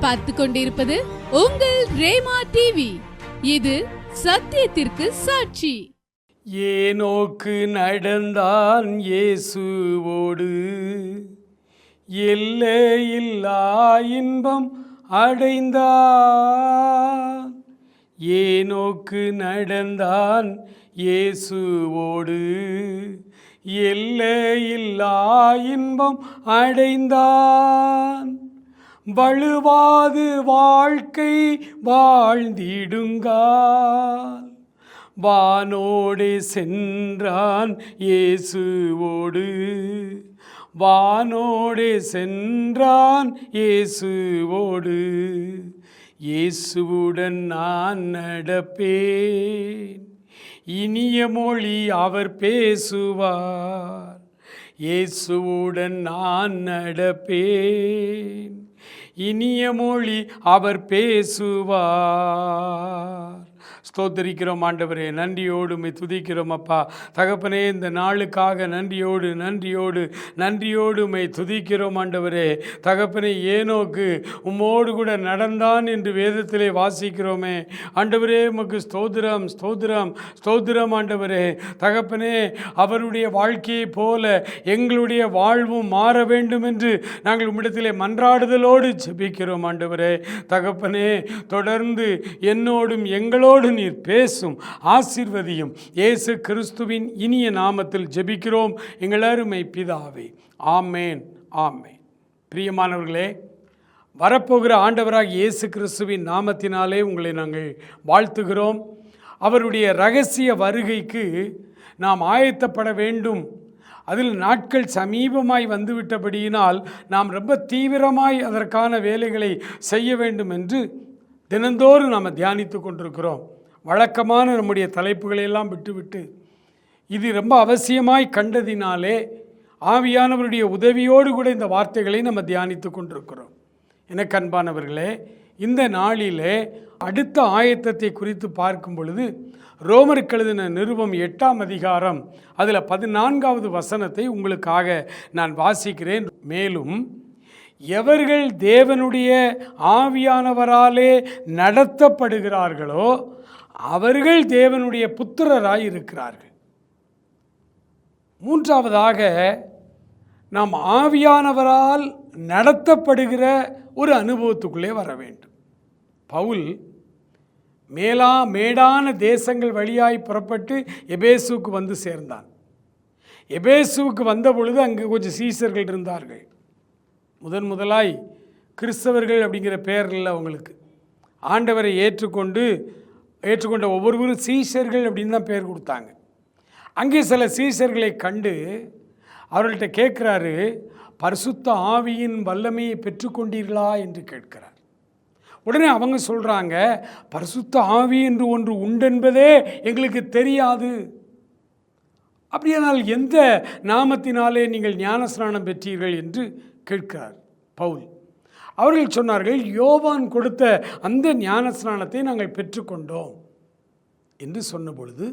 பார்த்து கொண்டிருப்பது உங்கள் ரேமா டிவி இது சத்தியத்திற்கு சாட்சி. ஏனோக்கு நடந்தான் இயேசுவோடு. எல்லையில்லா இன்பம் அடைந்தான். ஏனோக்கு நடந்தான் இயேசுவோடு. எல்லையில்லா இன்பம் அடைந்தான். வழுவாது வாழ்க்கை வாழ்ந்திடுங்கால். வானோடே சென்றான் இயேசுவோடு. வானோடே சென்றான் இயேசுவோடு. இயேசுவுடன் நான் நடப்பேன். இனிய மொழி அவர் பேசுவார். இயேசுவுடன் நான் நடப்பேன். இனிய மொழி அவர் பேசுவார். ஸ்தோத்தரிக்கிறோம் ஆண்டவரே. நன்றியோடு உம்மை துதிக்கிறோம் அப்பா. தகப்பனே இந்த நாளுக்காக நன்றியோடு நன்றியோடு நன்றியோடு உம்மை துதிக்கிறோம் ஆண்டவரே. தகப்பனே ஏனோக்கு உம்மோடு கூட நடந்தான் என்று வேதத்திலே வாசிக்கிறோமே. ஆண்டவரே உமக்கு ஸ்தோத்திரம் ஸ்தோத்திரம் ஸ்தோத்திரம் ஆண்டவரே. தகப்பனே அவருடைய வாழ்க்கையைப் போல எங்களுடைய வாழ்வும் மாற வேண்டும் என்று நாங்கள் உம்மிடத்திலே மன்றாடுதலோடு ஜெபிக்கிறோம் ஆண்டவரே. தகப்பனே தொடர்ந்து என்னோடும் எங்களோடு நீர் பேசும் ஆசிர்வதியும் இயேசு கிறிஸ்துவின் இனிய நாமத்தில் ஜெபிக்கிறோம். எங்கள் அருமை பிதாவே ஆமேன் ஆமேன். பிரியமானவர்களே வரப்போகிற ஆண்டவராக இயேசு கிறிஸ்துவின் நாமத்தினாலே உங்களை நாங்கள் வாழ்த்துகிறோம். அவருடைய ரகசிய வருகைக்கு நாம் ஆயத்தப்பட வேண்டும். அதில் நாட்கள் சமீபமாய் வந்துவிட்டபடியினால் நாம் ரொம்ப தீவிரமாய் அதற்கான வேலைகளை செய்ய வேண்டும் என்று தினந்தோறும் நாம் தியானித்து கொண்டிருக்கிறோம். வழக்கமான நம்முடைய தலைப்புகளையெல்லாம் விட்டுவிட்டு இது ரொம்ப அவசியமாய் கண்டதினாலே ஆவியானவருடைய உதவியோடு கூட இந்த வார்த்தைகளை நம்ம தியானித்து கொண்டிருக்கிறோம். எனக்கு அன்பானவர்களே இந்த நாளிலே அடுத்த ஆயத்தத்தை குறித்து பார்க்கும் பொழுது ரோமருக்கு எழுதின நிருபம் எட்டாம் அதிகாரம் அதில் பதினான்காவது வசனத்தை உங்களுக்காக நான் வாசிக்கிறேன். மேலும் எவர்கள் தேவனுடைய ஆவியானவராலே நடத்தப்படுகிறார்களோ அவர்கள் தேவனுடைய புத்திரராய் இருக்கிறார்கள் மூன்றாவதாக நாம் ஆவியானவரால் நடத்தப்படுகிற ஒரு அனுபவத்துக்குள்ளே வர வேண்டும். பவுல் மேலா மேடான தேசங்கள் வழியாய் புறப்பட்டு எபேசுவுக்கு வந்து சேர்ந்தான். எபேசுவுக்கு வந்த பொழுது அங்கு கொஞ்சம் சீசர்கள் இருந்தார்கள். முதன் முதலாய் கிறிஸ்தவர்கள் அப்படிங்கிற பெயரில் இல்லை அவங்களுக்கு. ஆண்டவரை ஏற்றுக்கொண்டு ஏற்றுக்கொண்ட ஒவ்வொருவரும் சீஷர்கள் அப்படின்னு தான் பேர் கொடுத்தாங்க. அங்கே சில சீஷர்களை கண்டு அவர்கள்ட்ட கேட்குறாரு பரிசுத்த ஆவியின் வல்லமையை பெற்றுக்கொண்டீர்களா? என்று கேட்கிறார். உடனே அவங்க சொல்கிறாங்க பரிசுத்த ஆவி என்று ஒன்று உண்டென்பதே எங்களுக்கு தெரியாது. அப்படியானால் எந்த நாமத்தினாலே நீங்கள் ஞானஸ்நானம் பெற்றீர்கள் என்று கேட்கிறார் பவுல். அவர்கள் சொன்னார்கள் யோவான் கொடுத்த அந்த ஞானஸ்நானத்தை நாங்கள் பெற்றுக்கொண்டோம் என்று சொன்ன பொழுது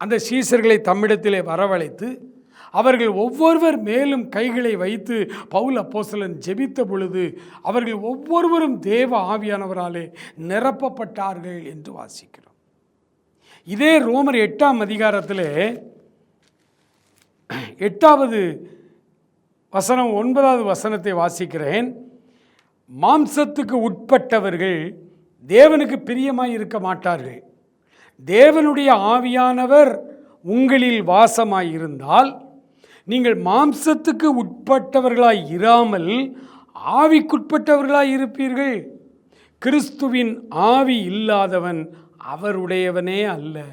அந்த சீசர்களை தம்மிடத்திலே வரவழைத்து அவர்கள் ஒவ்வொருவர் மேலும் கைகளை வைத்து பவுல் அப்போசலன் ஜெபித்த பொழுது அவர்கள் ஒவ்வொருவரும் தேவ ஆவியானவராலே நிரப்பப்பட்டார்கள் என்று வாசிக்கிறோம். இதே ரோமர் எட்டாம் அதிகாரத்தில் எட்டாவது வசனம் ஒன்பதாவது வசனத்தை வாசிக்கிறேன். மாம்சத்துக்கு உட்பட்டவர்கள் தேவனுக்கு பிரியமாய் இருக்க மாட்டார்கள். தேவனுடைய ஆவியானவர் உங்களில் வாசமாய் இருந்தால் நீங்கள் மாம்சத்துக்கு உட்பட்டவர்களாய் இராமல் ஆவிக்குட்பட்டவர்களாய் இருப்பீர்கள். கிறிஸ்துவின் ஆவி இல்லாதவன் அவருடையவனே அல்ல.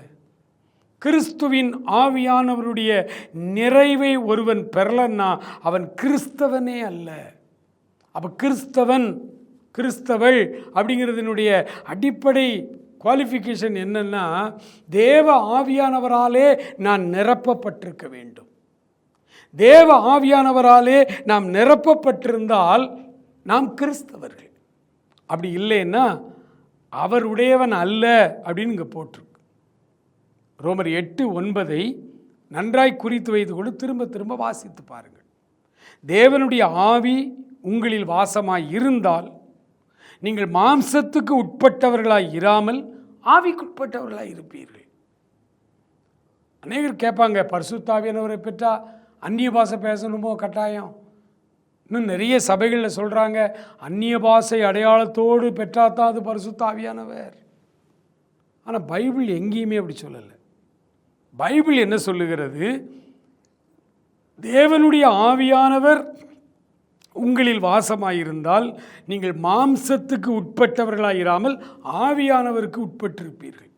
கிறிஸ்துவின் ஆவியானவருடைய நிறைவை ஒருவன் பெறலன்னா அவன் கிறிஸ்தவனே அல்ல. அப்போ கிறிஸ்தவன் கிறிஸ்தவள் அப்படிங்கிறதுனுடைய அடிப்படை குவாலிஃபிகேஷன் என்னன்னா தேவ ஆவியானவராலே நான் நிரப்பப்பட்டிருக்க வேண்டும். தேவ ஆவியானவராலே நாம் நிரப்பப்பட்டிருந்தால் நாம் கிறிஸ்தவர்கள். அப்படி இல்லைன்னா அவருடையவன் அல்ல அப்படின்னு இங்கே போட்டிருக்கு ரோமர் எட்டு ஒன்பதை நன்றாய் குறித்து வைத்து கொண்டு திரும்ப திரும்ப வாசித்து பாருங்கள். தேவனுடைய ஆவி உங்களில் வாசமாய் இருந்தால் நீங்கள் மாம்சத்துக்கு உட்பட்டவர்களாய் இராமல் ஆவிக்குட்பட்டவர்களாய் இருப்பீர்கள். அநேகர் கேட்பாங்க பரிசுத்தாவியானவரை பெற்றால் அந்நிய பாஷை பேசணுமோ கட்டாயம்? இன்னும் நிறைய சபைகளில் சொல்கிறாங்க அந்நிய பாஷை அடையாளத்தோடு பெற்றாதான் அது பரிசுத்தாவியானவர். ஆனால் பைபிள் எங்கேயுமே அப்படி சொல்லலை. பைபிள் என்ன சொல்லுகிறது? தேவனுடைய ஆவியானவர் உங்களில் வாசமாயிருந்தால் நீங்கள் மாம்சத்துக்கு உட்பட்டவர்களாயிராமல் ஆவியானவருக்கு உட்பட்டிருப்பீர்கள்.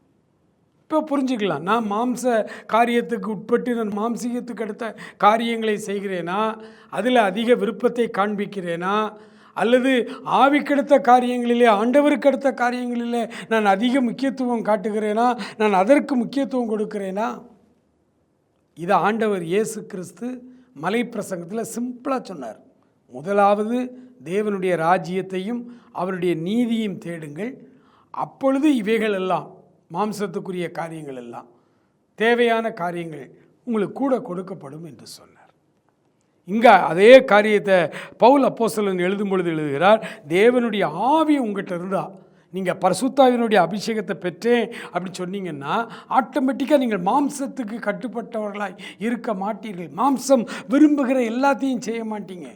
இப்போ புரிஞ்சுக்கலாம். நான் மாம்ச காரியத்துக்கு உட்பட்டு நான் மாம்சீகத்துக்கு அடுத்த காரியங்களை செய்கிறேனா? அதில் அதிக விருப்பத்தை காண்பிக்கிறேனா? அல்லது ஆவிக்கடுத்த காரியங்களிலே ஆண்டவருக்கு அடுத்த காரியங்களிலே நான் அதிக முக்கியத்துவம் காட்டுகிறேனா? நான் அதற்கு முக்கியத்துவம் கொடுக்கிறேனா? இதை ஆண்டவர் இயேசு கிறிஸ்து மலை பிரசங்கத்தில் சிம்பிளாக சொன்னார். முதலாவது தேவனுடைய ராஜ்யத்தையும் அவருடைய நீதியும் தேடுங்கள். அப்பொழுது இவைகள் எல்லாம் மாம்சத்துக்குரிய காரியங்கள் எல்லாம் தேவையான காரியங்கள் உங்களுக்கு கூட கொடுக்கப்படும் என்று சொன்னார். இங்கே அதே காரியத்தை பவுல் அப்போசலன் எழுதும் பொழுது எழுதுகிறார் தேவனுடைய ஆவி உங்கள்கிட்ட இருந்தால் நீங்கள் பரசுத்தாவினுடைய அபிஷேகத்தை பெற்றேன் அப்படி சொன்னீங்கன்னா ஆட்டோமேட்டிக்காக நீங்கள் மாம்சத்துக்கு கட்டுப்பட்டவர்களாய் இருக்க மாட்டீர்கள். மாம்சம் விரும்புகிற எல்லாத்தையும் செய்ய மாட்டீங்க.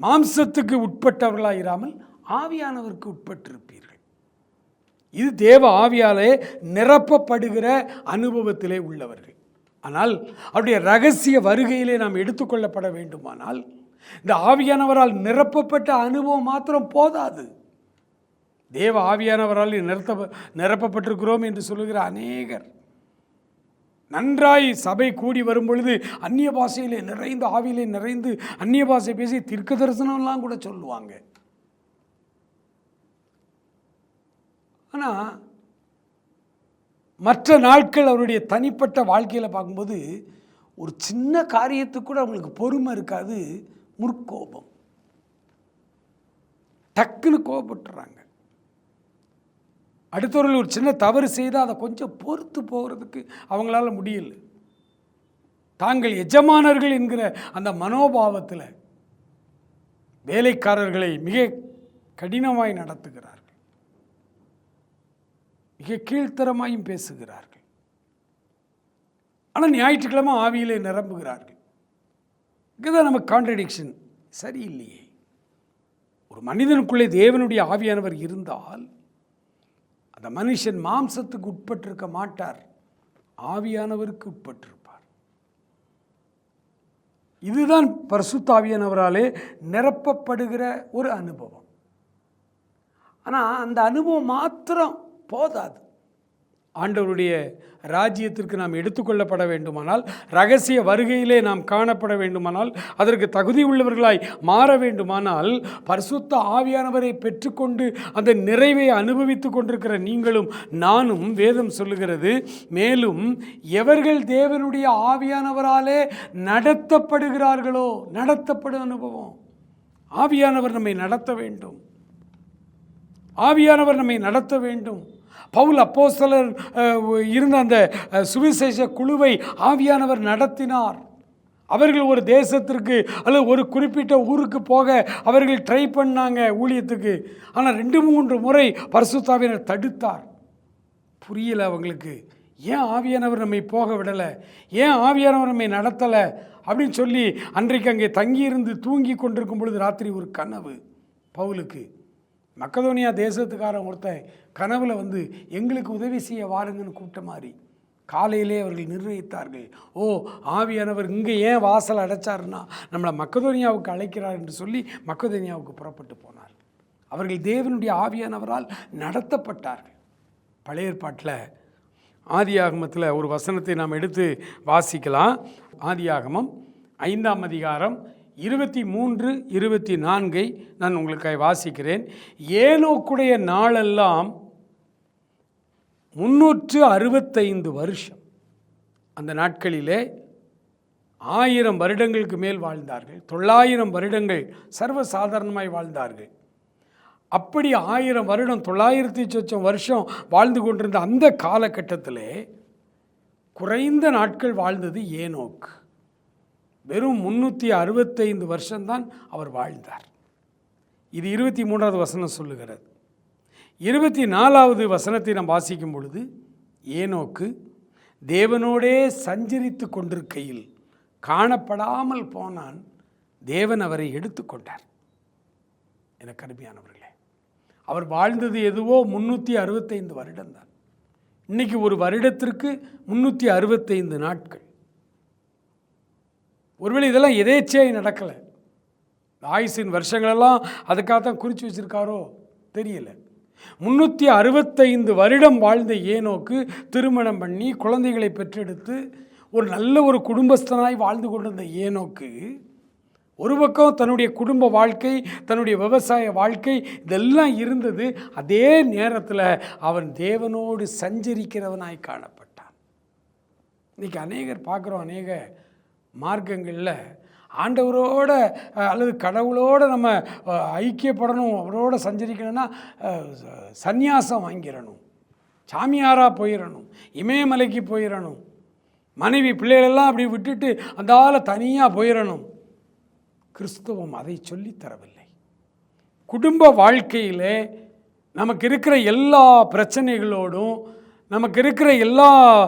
மாம்சத்துக்கு உட்பட்டவர்களாக இராமல் ஆவியானவருக்கு உட்பட்டிருப்பீர்கள். இது தேவ ஆவியாலே நிரப்பப்படுகிற அனுபவத்திலே உள்ளவர்கள். ஆனால் அவருடைய ரகசிய வருகையிலே நாம் எடுத்துக்கொள்ளப்பட வேண்டுமானால் இந்த ஆவியானவரால் நிரப்பப்பட்ட அனுபவம் மாத்திரம் போதாது. தேவ ஆவியானவரால் நிறுத்த நிரப்பப்பட்டிருக்கிறோம் என்று சொல்லுகிற அநேகர். நன்றாய் சபை கூடி வரும் பொழுது அந்நிய பாஷையிலே நிறைந்து ஆவியிலே நிறைந்து அந்நிய பாஷை பேசி தீர்க்க தரிசனம்லாம் கூட சொல்லுவாங்க. ஆனால் மற்ற நாட்கள் அவருடைய தனிப்பட்ட வாழ்க்கையில் பார்க்கும்போது ஒரு சின்ன காரியத்துக்கு கூட அவங்களுக்கு பொறுமை இருக்காது முற்கோபம். டக்குன்னு கோபப்பட்டுறாங்க. அடுத்தவர்கள் ஒரு சின்ன தவறு செய்தால் அதை கொஞ்சம் பொறுத்து போகிறதுக்கு அவங்களால முடியல. தாங்கள் எஜமானர்கள் என்கிற அந்த மனோபாவத்தில் வேலைக்காரர்களை மிக கடினமாய் நடத்துகிறார்கள். மிக கீழ்த்தரமாயும் பேசுகிறார்கள். ஆனால் ஞாயிற்றுக்கிழமை ஆவியிலே நிரம்புகிறார்கள். இதுதான் நமக்கு கான்ட்ரடிக்ஷன் சரியில்லையே. ஒரு மனிதனுக்குள்ளே தேவனுடைய ஆவியானவர் இருந்தால் அந்த மனுஷன் மாம்சத்துக்கு உட்பட்டிருக்க மாட்டார். ஆவியானவருக்கு உட்பட்டிருப்பார். இதுதான் பரிசுத்தாவியானவராலே நிரப்பப்படுகிற ஒரு அனுபவம். ஆனால் அந்த அனுபவம் மாத்திரம் போதாது. ஆண்டவருடைய ராஜ்யத்திற்கு நாம் எடுத்துக்கொள்ளப்பட வேண்டுமானால் ரகசிய வருகையிலே நாம் காணப்பட வேண்டுமானால் அதற்கு தகுதி உள்ளவர்களாய் மாற வேண்டுமானால் பரிசுத்த ஆவியானவரை பெற்றுக்கொண்டு அந்த நிறைவை அனுபவித்து கொண்டிருக்கிற நீங்களும் நானும் வேதம் சொல்லுகிறது மேலும் எவர்கள் தேவனுடைய ஆவியானவராலே நடத்தப்படுகிறார்களோ நடத்தப்படும் அனுபவம். ஆவியானவர் நம்மை நடத்த வேண்டும். ஆவியானவர் நம்மை நடத்த வேண்டும். பவுல் அப்போஸ்தலர் இருந்த அந்த சுவிசேஷ குழுவை ஆவியானவர் நடத்தினார். அவர்கள் ஒரு தேசத்திற்கு அல்லது ஒரு குறிப்பிட்ட ஊருக்கு போக அவர்கள் ட்ரை பண்ணாங்க ஊழியத்துக்கு. ஆனால் ரெண்டு மூன்று முறை பரிசுத்தாவினர் தடுத்தார். புரியல அவங்களுக்கு. ஏன் ஆவியானவர் நம்மை போக விடலை? ஏன் ஆவியானவர் நம்மை நடத்தலை? அப்படின்னு சொல்லி அன்றைக்கு அங்கே தங்கியிருந்து தூங்கி கொண்டிருக்கும் பொழுது ராத்திரி ஒரு கனவு பவுலுக்கு. மக்கதோனியா தேசத்துக்காரன் ஒருத்தன் கனவில் வந்து எங்களுக்கு உதவி செய்ய வாருங்கன்னு கூப்பிட்ட மாதிரி. காலையிலே அவர்கள் நிர்ணயித்தார்கள். ஓ ஆவியானவர் இங்கே ஏன் வாசல் அடைச்சாருன்னா நம்மளை மக்கதோனியாவுக்கு அழைக்கிறார் என்று சொல்லி மக்கதோனியாவுக்கு புறப்பட்டு போனார். அவர்கள் தேவனுடைய ஆவியானவரால் நடத்தப்பட்டார்கள். பழைய ஏற்பாட்டில் ஆதியாகமத்தில் ஒரு வசனத்தை நாம் எடுத்து வாசிக்கலாம். ஆதியாகமம் ஐந்தாம் அதிகாரம் இருபத்தி மூன்று இருபத்தி நான்கை நான் உங்களுக்காக வாசிக்கிறேன். ஏனோக்குடைய நாளெல்லாம் முன்னூற்று அறுபத்தைந்து வருஷம். அந்த நாட்களிலே ஆயிரம் வருடங்களுக்கு மேல் வாழ்ந்தார்கள். தொள்ளாயிரம் வருடங்கள் சர்வசாதாரணமாய் வாழ்ந்தார்கள். அப்படி ஆயிரம் வருடம் தொள்ளாயிரத்தி சொச்சம் வருஷம் வாழ்ந்து கொண்டிருந்த அந்த காலகட்டத்தில் குறைந்த நாட்கள் வாழ்ந்தது ஏனோக் வெறும் முன்னூற்றி அறுபத்தைந்து வருஷம்தான் அவர் வாழ்ந்தார். இது இருபத்தி மூன்றாவது வசனம் சொல்லுகிறது. இருபத்தி நாலாவது வசனத்தை நாம் வாசிக்கும் பொழுது ஏனோக்கு தேவனோடே சஞ்சரித்து கொண்டிருக்கையில் காணப்படாமல் போனான் தேவன் அவரை எடுத்துக்கொண்டார் எனக்கு அருமையானவர்களே அவர் வாழ்ந்தது எதுவோ முன்னூற்றி அறுபத்தைந்து வருடம்தான். இன்னைக்கு ஒரு வருடத்திற்கு முன்னூற்றி அறுபத்தைந்து நாட்கள். ஒருவேளை இதெல்லாம் எதேச்சையாக நடக்கலை. ஆயுசின் வருஷங்களெல்லாம் அதுக்காகத்தான் குறித்து வச்சுருக்காரோ? தெரியல. முன்னூற்றி அறுபத்தைந்து வருடம் வாழ்ந்த ஏனோக்கு திருமணம் பண்ணி குழந்தைகளை பெற்றெடுத்து ஒரு நல்ல ஒரு குடும்பஸ்தனாய் வாழ்ந்து கொண்டிருந்த ஏனோக்கு ஒரு பக்கம் தன்னுடைய குடும்ப வாழ்க்கை தன்னுடைய விவசாய வாழ்க்கை இதெல்லாம் இருந்தது. அதே நேரத்தில் அவன் தேவனோடு சஞ்சரிக்கிறவனாய் காணப்பட்டான். இன்றைக்கி அநேகர் பார்க்குறோம் அநேக மார்க்கங்களில் ஆண்டவரோட அல்லது கடவுளோட நம்ம ஐக்கியப்படணும் அவரோட சஞ்சரிக்கணும்னா ச- சந்நியாசம் வாங்கிடணும். சாமியாராக போயிடணும். இமயமலைக்கு போயிடணும். மனைவி பிள்ளைகளெல்லாம் அப்படி விட்டுட்டு அந்தால் தனியாக போயிடணும். கிறிஸ்துவம் அதை சொல்லி தரவில்லை. குடும்ப வாழ்க்கையிலே நமக்கு இருக்கிற எல்லா பிரச்சனைகளோடும் நமக்கு இருக்கிற எல்லா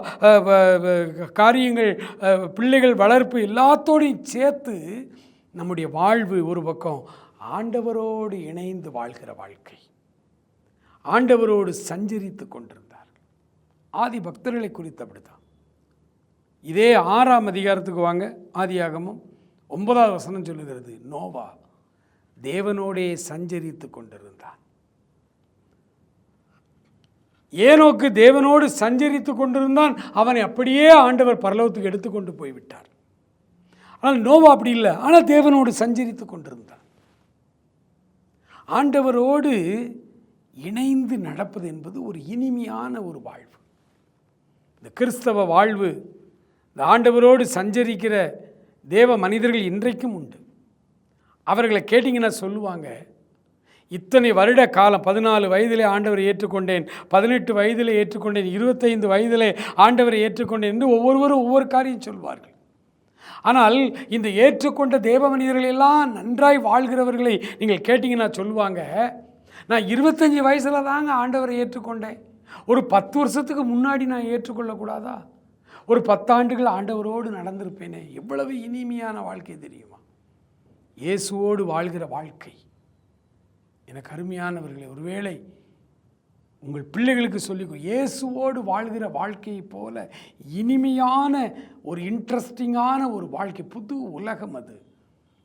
காரியங்கள் பிள்ளைகள் வளர்ப்பு எல்லாத்தோடையும் சேர்த்து நம்முடைய வாழ்வு ஒரு பக்கம். ஆண்டவரோடு இணைந்து வாழ்கிற வாழ்க்கை. ஆண்டவரோடு சஞ்சரித்து கொண்டிருந்தார். ஆதி பக்தர்களை குறித்து அப்படித்தான். இதே ஆறாம் அதிகாரத்துக்கு வாங்க. ஆதியாகமும் ஒன்பதாவது வசனம் சொல்லுகிறது. நோவா தேவனோடே சஞ்சரித்து கொண்டிருந்தான். ஏனோக்கு தேவனோடு சஞ்சரித்து கொண்டிருந்தான் அவனை அப்படியே ஆண்டவர் பரலோகத்துக்கு எடுத்துக்கொண்டு போய்விட்டார். ஆனால் நோவா அப்படி இல்லை. ஆனால் தேவனோடு சஞ்சரித்து கொண்டிருந்தான். ஆண்டவரோடு இணைந்து நடப்பது என்பது ஒரு இனிமையான ஒரு வாழ்வு. இந்த கிறிஸ்தவ வாழ்வு இந்த ஆண்டவரோடு சஞ்சரிக்கிற தேவ மனிதர்கள் இன்றைக்கும் உண்டு. அவர்களை கேட்டிங்கன்னா சொல்லுவாங்க இத்தனை வருட காலம் பதினாலு வயதிலே ஆண்டவரை ஏற்றுக்கொண்டேன் பதினெட்டு வயதிலே ஏற்றுக்கொண்டேன் இருபத்தைந்து வயதிலே ஆண்டவரை ஏற்றுக்கொண்டேன் என்று ஒவ்வொருவரும் ஒவ்வொரு காரியம் சொல்வார்கள். ஆனால் இந்த ஏற்றுக்கொண்ட தேவ மனிதர்கள் எல்லாம் நன்றாய் வாழ்கிறவர்களை நீங்கள் கேட்டிங்கன்னா சொல்லுவாங்க நான் இருபத்தஞ்சி வயசில் தாங்க ஆண்டவரை ஏற்றுக்கொண்டேன். ஒரு பத்து வருஷத்துக்கு முன்னாடி நான் ஏற்றுக்கொள்ளக்கூடாதா? ஒரு பத்தாண்டுகள் ஆண்டவரோடு நடந்திருப்பேனே எவ்வளவு இனிமையான வாழ்க்கை தெரியுமா? இயேசுவோடு வாழ்கிற வாழ்க்கை. எனக்கு அருமையானவர்களே ஒருவேளை உங்கள் பிள்ளைகளுக்கு சொல்லிக்கோ இயேசுவோடு வாழ்கிற வாழ்க்கையை போல இனிமையான ஒரு இன்ட்ரெஸ்டிங்கான ஒரு வாழ்க்கை புது உலகம் அது.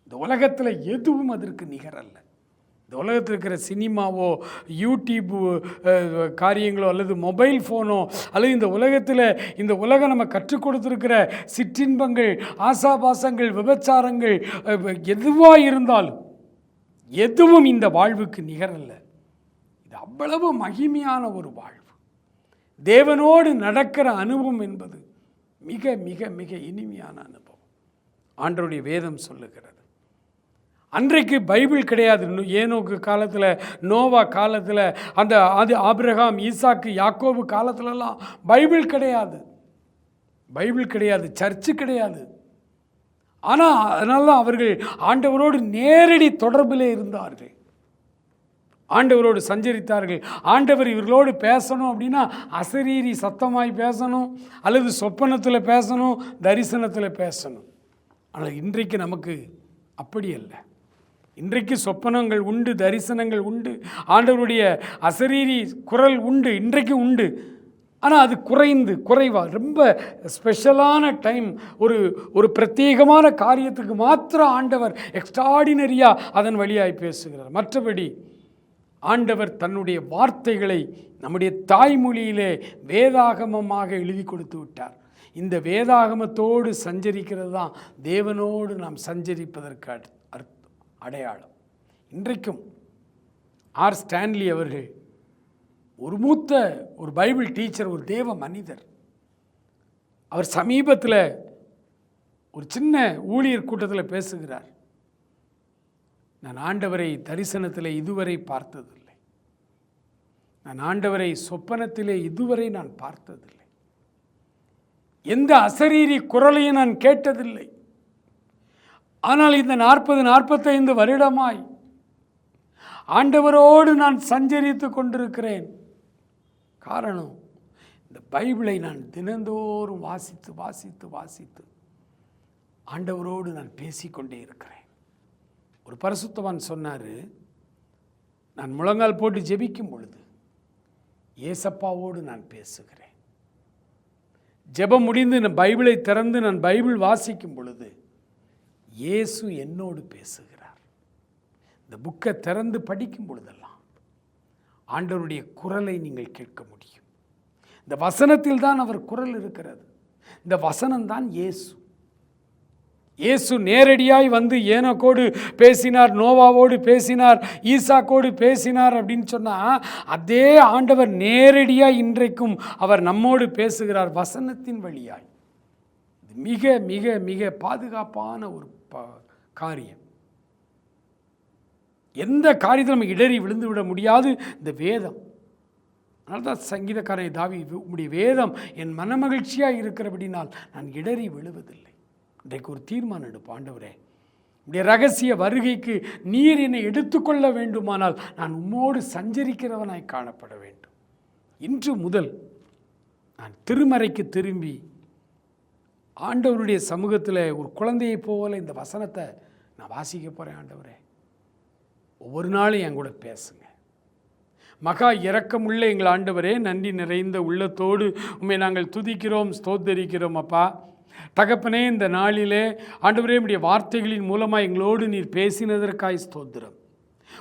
இந்த உலகத்தில் எதுவும் அதற்கு நிகரல்ல. இந்த உலகத்தில் இருக்கிற சினிமாவோ யூடியூப்பு காரியங்களோ அல்லது மொபைல் ஃபோனோ அல்லது இந்த உலகத்தில் இந்த உலகம் நம்ம கற்றுக் கொடுத்துருக்கிற சிற்றின்பங்கள் ஆசாபாசங்கள் விபச்சாரங்கள் எதுவாக இருந்தாலும் எதுவும் இந்த வாழ்வுக்கு நிகரல்ல. இது அவ்வளவு மகிமையான ஒரு வாழ்வு. தேவனோடு நடக்கிற அனுபவம் என்பது மிக மிக மிக இனிமையான அனுபவம். ஆண்டருடைய வேதம் சொல்லுகிறது. அன்றைக்கு பைபிள் கிடையாது. ஏனோக்கு காலத்தில் நோவா காலத்தில் அந்த அது ஆபிரகாம் ஈசாக்கு யாக்கோபு காலத்துலலாம் பைபிள் கிடையாது. பைபிள் கிடையாது. சர்ச்சு கிடையாது. ஆனால் அதனால தான் அவர்கள் ஆண்டவரோடு நேரடி தொடர்பில் இருந்தார்கள். ஆண்டவரோடு சஞ்சரித்தார்கள். ஆண்டவர் இவர்களோடு பேசணும் அப்படின்னா அசரீரி சத்தமாய் பேசணும் அல்லது சொப்பனத்தில் பேசணும் தரிசனத்தில் பேசணும். ஆனால் இன்றைக்கு நமக்கு அப்படி அல்ல. இன்றைக்கு சொப்பனங்கள் உண்டு தரிசனங்கள் உண்டு ஆண்டவருடைய அசரீரி குரல் உண்டு இன்றைக்கு உண்டு. ஆனால் அது குறைந்து குறைவாக ரொம்ப ஸ்பெஷலான டைம் ஒரு ஒரு பிரத்யேகமான காரியத்துக்கு மாத்திரம் ஆண்டவர் எக்ஸ்ட்ராடினரியாக அதன் வழியாய் பேசுகிறார். மற்றபடி ஆண்டவர் தன்னுடைய வார்த்தைகளை நம்முடைய தாய்மொழியிலே வேதாகமமாக எழுதி கொடுத்து விட்டார். இந்த வேதாகமத்தோடு சஞ்சரிக்கிறது தான் தேவனோடு நாம் சஞ்சரிப்பதற்கு அட்- அடையாளம். இன்றைக்கும் ஆர் ஸ்டான்லி அவர்கள் ஒரு மூத்த ஒரு பைபிள் டீச்சர் ஒரு தேவ மனிதர். அவர் சமீபத்தில் ஒரு சின்ன ஊழியர் கூட்டத்தில் பேசுகிறார். நான் ஆண்டவரை தரிசனத்தில் இதுவரை பார்த்ததில்லை. நான் ஆண்டவரை சொப்பனத்திலே இதுவரை நான் பார்த்ததில்லை. எந்த அசரீரி குரலையும் நான் கேட்டதில்லை. ஆனால் இந்த நாற்பது நாற்பத்தைந்து வருடமாய் ஆண்டவரோடு நான் சஞ்சரித்து கொண்டிருக்கிறேன். காரணம் இந்த பைபிளை நான் தினந்தோறும் வாசித்து வாசித்து வாசித்து ஆண்டவரோடு நான் பேசிக்கொண்டே இருக்கிறேன். ஒரு பரிசுத்தவான் சொன்னார் நான் முழங்கால் போட்டு ஜெபிக்கும் பொழுது ஏசப்பாவோடு நான் பேசுகிறேன். ஜெபம் முடிந்து நான் பைபிளை திறந்து நான் பைபிள் வாசிக்கும் பொழுது இயேசு என்னோடு பேசுகிறார். இந்த புக்கை திறந்து படிக்கும் பொழுதெல்லாம் ஆண்டவருடைய குரலை நீங்கள் கேட்க முடியும். இந்த வசனத்தில் தான் அவர் குரல் இருக்கிறது. இந்த வசனம்தான் இயேசு. இயேசு நேரடியாய் வந்து ஏனோக்கோடு பேசினார் நோவாவோடு பேசினார் ஈசாக்கோடு பேசினார் அப்படின்னு சொன்னால் அதே ஆண்டவர் நேரடியாக இன்றைக்கும் அவர் நம்மோடு பேசுகிறார் வசனத்தின் வழியாய். மிக மிக மிக பாதுகாப்பான ஒரு ப காரியம். எந்த காரியத்தில் நம்ம இடறி விழுந்து விட முடியாது. இந்த வேதம். அதனால தான் சங்கீதக்காரனை தாவி உடைய வேதம் என் மனமகிழ்ச்சியாக இருக்கிறபடினால் நான் இடறி விழுவதில்லை. இன்றைக்கு ஒரு தீர்மானம் எடுப்போம் ஆண்டவரே உடைய ரகசிய வருகைக்கு நீர் என்னை எடுத்துக்கொள்ள வேண்டுமானால் நான் உம்மோடு சஞ்சரிக்கிறவனாய் காணப்பட வேண்டும். இன்று முதல் நான் திருமறைக்கு திரும்பி ஆண்டவருடைய சமூகத்தில் ஒரு குழந்தையைப் போல இந்த வசனத்தை நான் வாசிக்க போகிறேன் ஆண்டவரே. ஒவ்வொரு நாளும் என் கூட பேசுங்க. மகா இறக்கமுள்ள எங்கள் ஆண்டவரே நன்றி நிறைந்த உள்ளத்தோடு உண்மை நாங்கள் துதிக்கிறோம் ஸ்தோத்தரிக்கிறோம் அப்பா. தகப்பனே இந்த நாளிலே ஆண்டவரே உடைய வார்த்தைகளின் மூலமாக எங்களோடு நீர் பேசினதற்காய் ஸ்தோத்திரம்.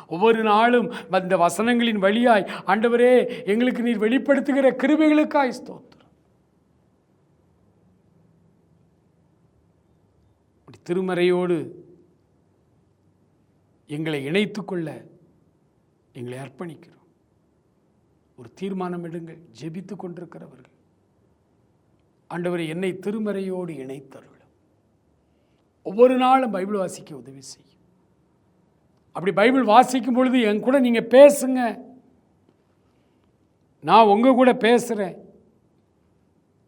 ஒவ்வொரு நாளும் வந்த வசனங்களின் வழியாய் ஆண்டவரே எங்களுக்கு நீர் வெளிப்படுத்துகிற கிருபைகளுக்காய் ஸ்தோத்திரம். திருமறையோடு எங்களை இணைத்துக்கொள்ள எங்களை அர்ப்பணிக்கிறோம். ஒரு தீர்மானம் எடுங்கள். ஜெபித்து கொண்டிருக்கிறவர்கள். ஆண்டவரை என்னை திருமறையோடு இணைத்தருளும் ஒவ்வொரு நாளும் பைபிள் வாசிக்க உதவி செய்யும். அப்படி பைபிள் வாசிக்கும் பொழுது என் கூட நீங்கள் பேசுங்க. நான் உங்கள் கூட பேசுகிறேன்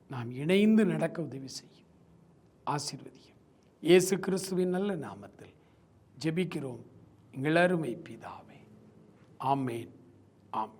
நாம் இணைந்து நடக்க உதவி செய்யும். ஆசீர்வதியும். இயேசு கிறிஸ்துவின் நல்ல நாமத்தில் ஜெபிக்கிறோம். எங்களருமை பிதாவே. ஆமேன். ஆமேன்.